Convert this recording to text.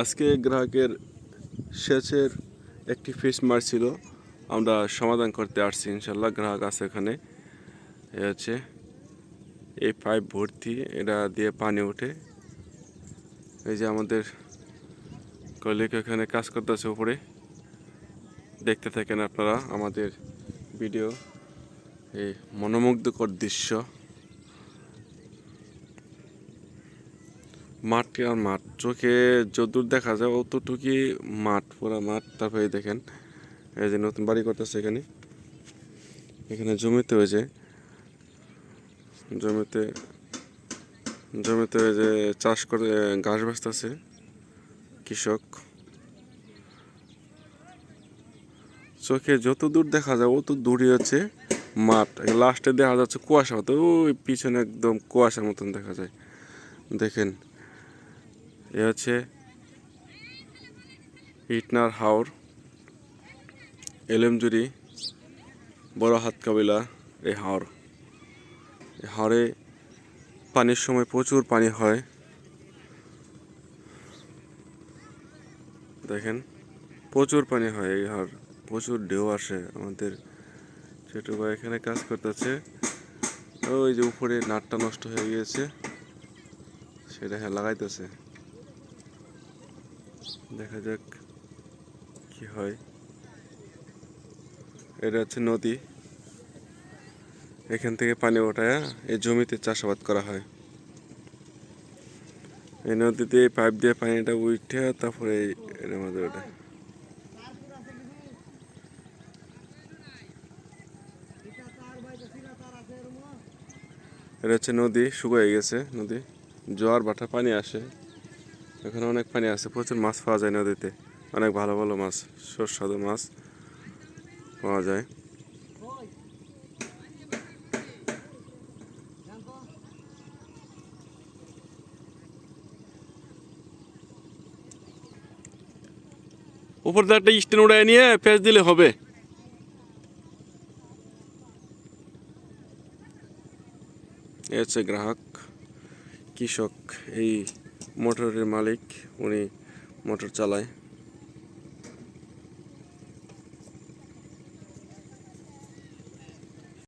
আজকে গ্রাহকের সেচের একটি ফিস মারছিল। আমরা সমাধান করতে আসছি ইনশাল্লাহ গ্রাহক আছে এখানে। এ হচ্ছে এই পাইপ ভর্তি, এটা দিয়ে পানি ওঠে। এই যে আমাদের কলিগ এখানে কাজ করতেছে উপরে। দেখতে থাকেন আপনারা আমাদের ভিডিও এই মনোমুগ্ধকর দৃশ্য। মাঠ আর মাঠ? চোখে যদূর দেখা যায়, অতটুকুই মাঠ, পুরো মাঠ। তারপরে দেখেন, এই যে নতুন বাড়ি করতেছে এখানে। এখানে জমিতে হয়েছে জমিতে জমিতে ওই যে চাষ করে ঘাস বাঁচতেছে কৃষক। চোখে যত দূর দেখা যায় অত দূরই হচ্ছে মাঠ। লাস্টে দেখা যাচ্ছে কুয়াশা মতো ওই পিছনে একদম কুয়াশার মতন দেখা যায়। দেখেন এ হচ্ছে ইটনার হাওর এলেমজুরি বড় হাত কাবিলা এই হাওর। এই হাওরে পানির সময় প্রচুর পানি হয়। দেখেন, প্রচুর পানি হয় এই হাওর, প্রচুর ঢেউ আসে আমাদের। ছোট ভাই এখানে কাজ করতেছে। ওই যে উপরে নাটটা নষ্ট হয়ে গিয়েছে, সেটা হ্যাঁ লাগাইতেছে। দেখা যাক কি হয়। এটা হচ্ছে নদী। এখান থেকে পানি ওঠায় এই জমিতে চাষাবাদ করা হয়। এই নদীতে পাইপ দিয়ে পানিটা উঠে, তারপরে এর মধ্যে ওঠে। এটা হচ্ছে নদী, শুকিয়ে গেছে নদী। জোয়ার ভাটা পানি আসে। এখানে অনেক পানি আছে, প্রচুর মাছ পাওয়া যায় নদীতে। অনেক ভালো ভালো মাছ, সুস্বাদু মাছ পাওয়া যায়। উপর দিয়ে একটা স্ট্যান্ড উড়ায় নিয়ে পেঁচ দিলে হবে। এ হচ্ছে গ্রাহক, কৃষক, এই মোটরের মালিক উনি মোটর চালায়।